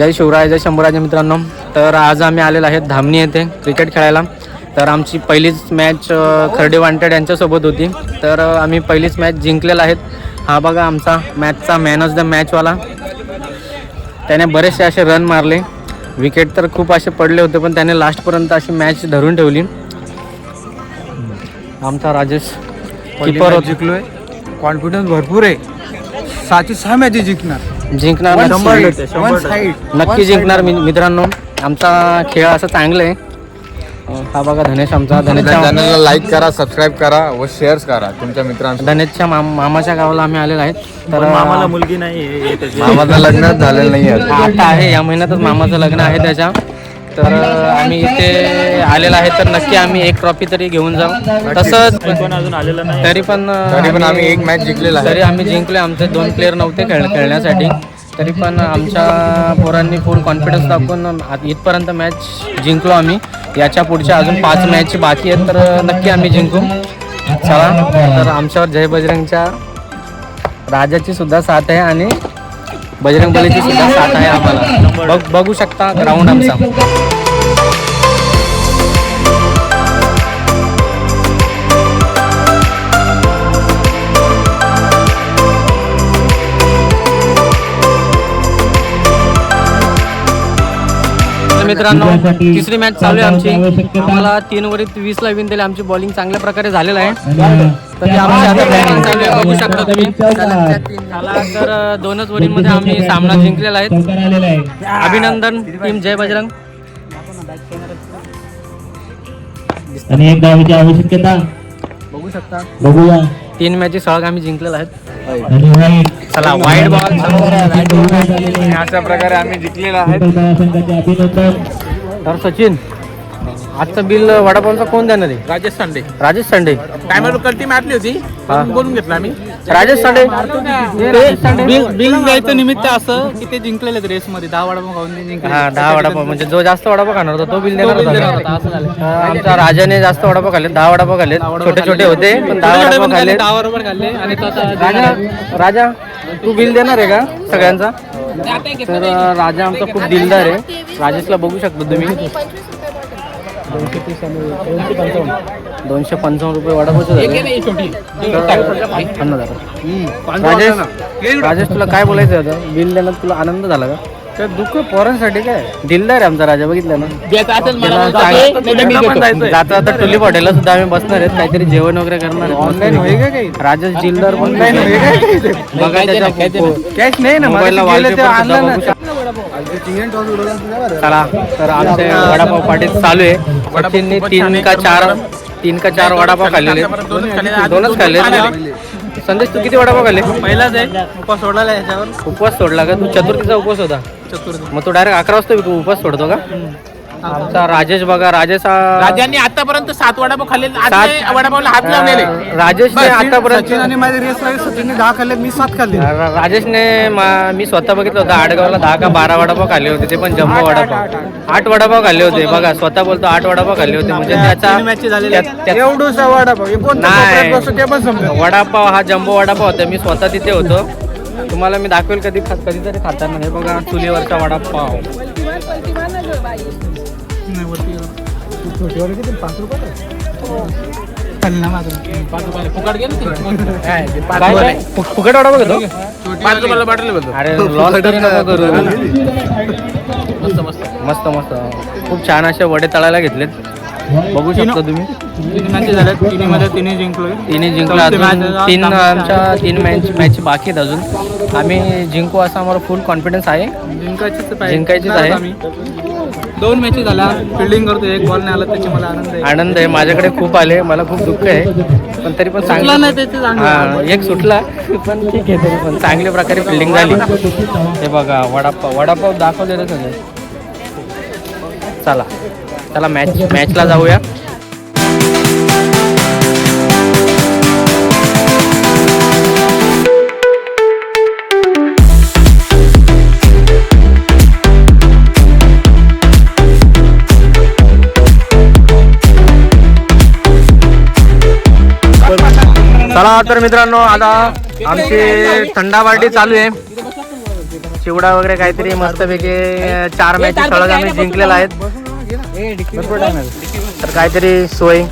जय शिवराय जय शंभूराजे मित्रांनो. तर आज आम्ही आलेलो आहेत धामणी येथे क्रिकेट खेळायला. तर आमची पहिलीच मॅच खर्डे वांटेड यांच्यासोबत होती. तर आम्ही पहिलीच मॅच जिंकलेला आहेत हा बघा आमचा मॅचचा मॅन ऑफ द मॅचवाला त्याने बरेचसे असे रन मारले. विकेट तर खूप असे पडले होते पण त्याने लास्टपर्यंत अशी मॅच धरून ठेवली. आमचा राजेश किपर होता. जिंकलोय. कॉन्फिडन्स भरपूर आहे. सातशे सहा मॅचेस जिंकणार. जिंकणार One नक्की. side, one side, नक्की one जिंकणार. मी- मित्रांनो. आमचा खेळ असं चांगला आहे. अं, हा बघा धनेश आमचा. धनेशच्या चॅनलला लाईक करा सबस्क्राईब करा व शेअर करा तुमच्या मित्रांसोबत. धनेशच्या माम- मामाच्या गावाला आम्ही आलेलो आहेत तर मामाला मुलगी नाही मामाचं लग्न झालेलं नाही आहे आता आहे या महिन्यातच मामाचं लग्न आहे त्याच्या. तर आम्ही इथे आलेलो आहे तर नक्की आम्ही एक ट्रॉफी तरी घेऊन जाऊ. तसंच पण अजून आलेला नाही? तरी पण तरी पण आम्ही एक मॅच जिंकलेला तरी आम्ही जिंकले आमचे दोन प्लेअर नव्हते खेळ खेळण्यासाठी. तरी पण आमच्या पोरांनी फुल कॉन्फिडन्स दाखवून इथपर्यंत मॅच जिंकलो आम्ही. याच्या पुढच्या अजून पाच मॅच बाकी आहेत तर नक्की आम्ही जिंकू. चला तर आमच्यावर जय बजरंगच्या राजाची सुद्धा साथ आहे आणि बजरंग बलीची सुद्धा साथ आहे आम्हाला. बघ बघू शकता ग्राउंड आमचा. मित्रांनो तिसरी मॅच चालू आहे आमची. आम्हाला तीन वरीत वीस ला विन दिले. आमची बॉलिंग चांगल्या प्रकारे झालेलं आहे. तर ते आमची आता batting चालू आहे. बघू शकता तुम्ही. झाला तर दोनच ओव्हरीमध्ये आम्ही सामना जिंकलेला आहे. अभिनंदन टीम जय बजरंग. आणि एक धावेची आवश्यकता. बघू शकता. बघूया. तीन मॅचेस सहज आम्ही जिंकलेला आहेत. चला वाईट बॉल अशा प्रकारे आम्ही जिंकलेला आहे. संघाचे अभिनंदन. तर सचिन आजचं बिल वडापावचा कोण देणार आहे? राजेश सांडे. राजेश संडे. टायमर कल्टी मारली होती हा. बोलून घेतला आम्ही. राजेश संडे बिल द्यायचं निमित्त असं की ते जिंकलेले रेस मध्ये दहा वडा खाऊन ते जिंकले. हा दहा वडापाव. म्हणजे जो जास्त वडापाव खाणार होता तो बिल देणार होता. असं झालं. हा, आमच्या राजाने जास्त वडापाव खाल्ले दहा वडापाव खाल्ले. छोटे छोटे होते पण दहा छोटे-छोटे वडापाव पण खाल्ले खाल्ले, दहा बरोबर खाल्ले. आणि तो आता राजा राजा तू बिल देणार आहे का सगळ्यांचा? तर अं, राजा आमचा खूप दिलदार आहे. राजेशला बघू शकता तुम्ही. दोनशे पंचावन्न. रुपये अन्नदाता. राजेश राजेश तुला काय बोलायचं होतं बिल देण्यात तुला आनंद झाला का? तर दुःख पोरांसाठी काय? दिलदार आहे आमचा राजा बघितलं ना? द्यायचं असेल मला त्याला जाते, नाही तर मी चांगलं- देतो. जाता जाता टुलिप हॉटेलला सुद्धा आम्ही बसणार आहेत काहीतरी जेवण वगैरे करणार ऑनलाईन होईल का काही? राजेश जिल्दार ऑनलाईन बघा त्याच्या कॅश नाही ना मोबाईलला माझं गेलं ते wallpaper सुद्धा आणलं ना. चला तर आमचे वडापाव पार्टी चालू आहे. सचिनने तीन का चार तीन का चार वडापाव खाल्लेले दोनच खाल्ले. दोनच खाल्ले संदेश तू किती वडापाव खाल्ले पहिलाच आहे. उपास सोडला ह्याच्यावर उपवास सोडला का? तू चतुर्थीचा उपवास होता. चतुर्थी. मग तू डायरेक्ट अकरा वाजता तू उपवास सोडतो का? आमचा राजेश बघा राजेश हा- राजांनी आतापर्यंत सात वडापाव खाल्ले सात- वडापावला हात लावलेले. राजेशने सचिन आतापर्यंत आणि माझे रेस लागले सचिनने दहा खाल्ले मी सात खाल्ले रा- राजेशने मा- मी स्वतः बघितलं होतं आडगावला दहा का बारा वडापाव खाल्ले होते ते पण जम्बो वडापाव. आठ वडापाव खाल्ले होते बघा स्वतः बोलतो आठ वडापाव खाल्ले होते म्हणजे त्याचा तीन matches झालेल्या त्या- त्या- एवढूसा वडापाव हे कोणत्या नाही. कोपऱ्यात बसतो ते पण समजेल वडापाव हा जम्बो वडापाव होता मी स्वतः तिथे होतो. तुम्हाला मी दाखवेल कधी कधीतरी खाताना. हे बघा चुलीवरचा वडापाव. माझं पाच फुकट गेलं ते. काय फु- फुकट पाच रुपयाला बाटली बोलतो अरे लॉस तरी नको करू मस्त मस्त मस्त मस्त खूप छान असे वडे तळायला घेतलेत बघू शकता तुम्ही तीन मॅचेस झाल्या जिंकलो तिन्ही जिंकलोय जिंकला चौथी अजून match तीन आमच्या तीन मॅच मॅच बाकी आहेत अजून आम्ही जिंकू असा आम्हाला फुल कॉन्फिडन्स आहे जिंकायचीच पाहिजे. जिंकायचीच आहे. आम्ही दोन मॅचेस झाल्या. फिल्डिंग करतो एक बॉल नाही आला त्याची मला आनंद आहे. आनंद आहे माझ्याकडे खूप आले मला खूप दुःख आहे. पण तरी पण चांगलं नाही त्याचे. हा एक सुटला पण ठीक आहे तरी पण चांगल्या प्रकारे फिल्डिंग झाली. हे बघा वडापाव वडापाव दाखवलेलं सगळे चला चला मॅच मॅचला जाऊया. चला तर मित्रांनो आता आमची थंडा पार्टी चालू आहे. चिवडा वगैरे काहीतरी मस्तपैकी चार मॅच सलग आम्ही जिंकलेला आहेत. तर काहीतरी सोय.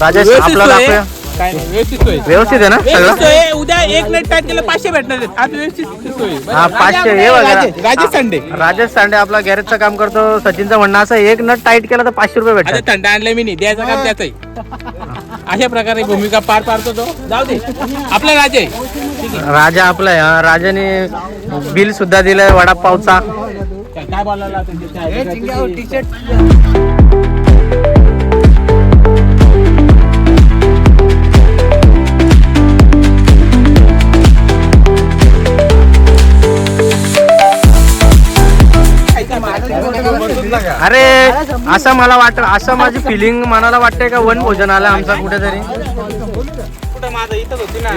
राजेश आपला दाखवूया. काय नाही. व्यवस्थित सोय. व्यवस्थित आहे ना व्यवस्थित सगळं? सोय. उद्या एक नेट टाईट केलं पाचशे भेटणार आहेत. आज व्यवस्थित सोय. हा पाचशे. हे बघा. राजेश संडे. राजेश सांडे आपला गॅरेजचं काम करतो. सचिनचं म्हणणं असं एक नट टाईट केला तर पाचशे रुपये आता भेटतात थंड आणलंय मी नाही. द्यायचं काम त्याच आहे अशा प्रकारे भूमिका पार पाडतो तो. जाऊ दे. आपला राजे. राजा आपला आहे हा. राजाने बिल सुद्धा दिलंय वडापावचा. काय काय बोलायला टी शर्ट अरे असं मला वाटत असं माझी फिलिंग मनाला वाटतंय का वन भोजन आलं आमचा कुठेतरी? कुठं माझं? इथंच होती ना.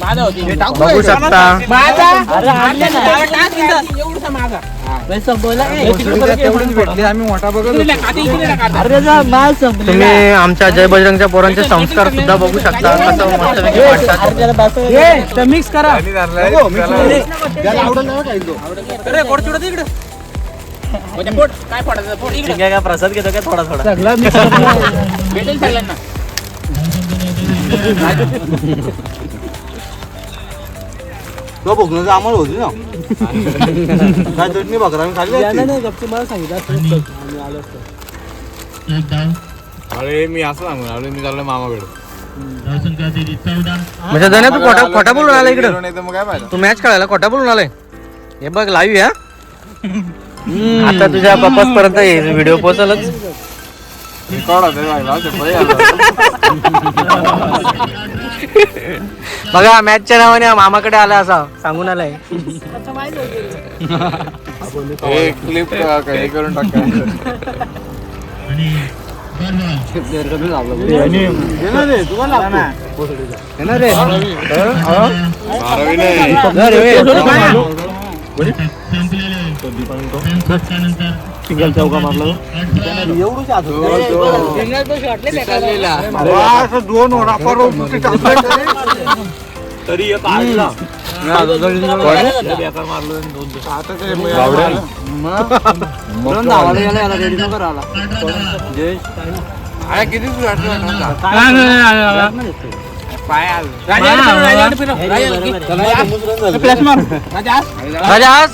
माझा होती. बघू शकता. तुम्ही आमच्या जय बजरंगच्या पोरांचे संस्कार सुद्धा बघू शकता. कसं मिक्स करा. म्हणजे पोट काय फोडायचं? पोट इकडे. प्रसाद घेतो काय? थोडा थोडा. भेटेल सगळ्यांना. तो बघणं आम्हाला होती ना. काय चटणी भाकर आम्ही खाल्ली एक धाव अरे मी असं सांगून आलो मी चाललो मामाकडे. म्हणजे जण तू खोटा खोटा बोलून आला इकडं. नाही तर मग काय तू मॅच खेळायला खोटा बोलून आलाय. हे बघ लाईव्ह या आता तुझ्या पप्पाच पर्यंत व्हिडिओ पोहोचलच. बघा मॅचच्या नावाने मामाकडे आला असा सांगून आलाय. क्लिप हे करून टाका सिंगल चौका मारला दोन वडापाव तरी एक आणला फ्लॅश मार. राजा राजा हास.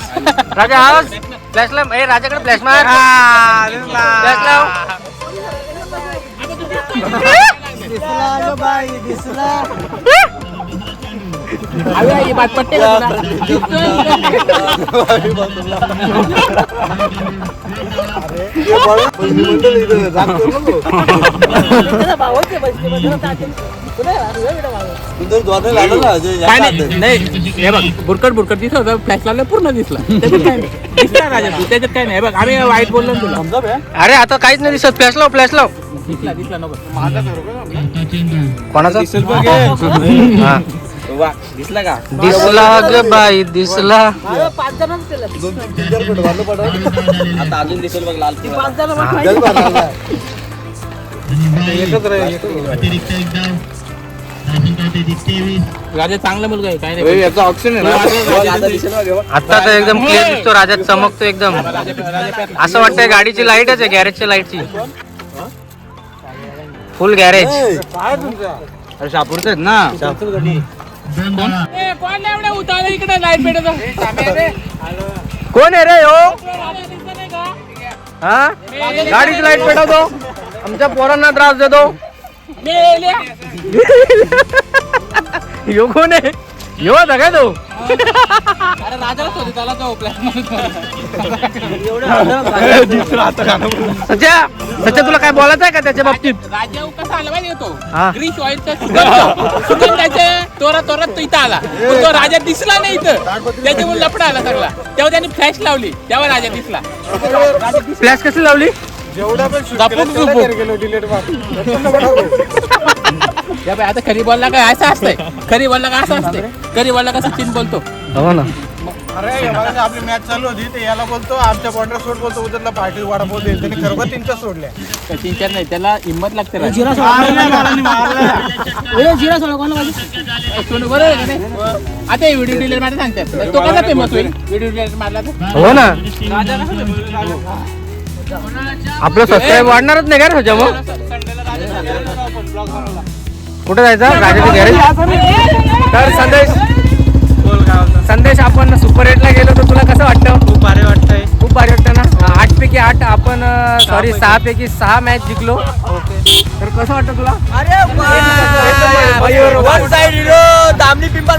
राजा हास. फ्लॅश लाव. ए राजाकडे फ्लॅश मार. फ्लॅश लाव. बात पट्टे काय नाही नाही हे बघ बुरकट बुरकट दिसत होतं फ्लॅश लावलं पूर्ण दिसला. त्याच्यात काय नाही. दिसला राजा तू त्याच्यात काय नाही. हे बघ आम्ही वाईट बोललो ना तुला. अरे आता काहीच नाही दिसत. फ्लॅश लाव फ्लॅश लाव. दिसला दिसला नको. चेंडू कोणाचा? दिसला का? दिसला ग बाई दिसला. तेहतीस तेवीस राजा चांगला मुलगा आहे काय नाही याचा ऑप्शन आहे ना? आता तर एकदम क्लिअर दिसतो राजा चमकतो एकदम. असं वाटतंय गाडीची लाईटच आहे गॅरेजच्या लाईटची फुल गॅरेज अरे शापूरचे आहेत ना? कोण? एवढ्या उतावळा इकडे लाइट पेटत. कोण आहे रे हो? हा? गाडीची लाइट पेटवतो. आमच्या पोरांना त्रास देतो. यो कोण आहे? यो होता काय तो? अरे राजाला शोधित आला तो सच्या सच्या तुला काय बोलायचं आहे का त्याच्या बाबतीत? राजा कसा आला माहिती हा. तो ग्रीश ऑइलचा सुगंध. सुगंधाच्या तोरा तोरात तो इथं आला. पण तो राजा दिसला नाही इथं. त्याच्यामुळे लपडा आला सगळा. तेव्हा त्यांनी फ्लॅश लावली. तेव्हा राजा दिसला. फ्लॅश कशी लावली? दापूक झुपूक. या बाई, आता खरी बोलला काय असं असतंय? खरी बोलला का असं असतंय? खरी बोलला का सचिन बोलतो? हो ना. अरे आपली मॅच चालू होती ते याला बोलतो आमच्या बॉर्डर सोड बोलतो उद्याला पार्टी वाढापो देईल त्यांनी खरोखर तीनच्या सोडल्या. तीन चार नाही त्याला हिंमत लागते. जिरा सोडा. जिरा सोडा कोणाला पाहिजे? सोनू बरोबर आहे का नाही? आता हे व्हिडिओ डिलेट मारला सांगतात. तो कसा फेमस होईल? व्हिडिओ डिलेट मारला तर हो ना. आपलं सबस्क्राईब वाढणारच नाही का रे मग कुठे जायचं? राजाचं गॅरेज तर संदेश. संदेश आपण सुपर एटला गेलो तर तुला कसं वाटतं? खूप भारी वाटतंय. खूप भारी वाटतं ना? आठ पैकी आठ आपण सॉरी सहा पैकी. सहा मॅच जिंकलो. तर कसं वाटतं तुला? मयूर वन साइड हिरो दामनी पिंपल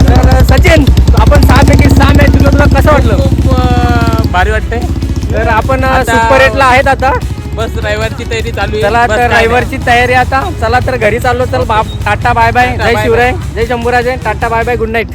तर सचिन आपण सहा पैकी सहा मॅच जिंकलो तुला कसं वाटलं? खूप भारी वाटतंय. तर आपण सुपर एटला आहेत आता. बस ड्रायव्हरची तयारी चालू आहे. चला बस तर काय रविवारची तयारी आता. चला तर घरी चाललो. चल बाप. Tata bye bye. जय शिवराय. जय Shambhuraj. Tata bye bye. Good night.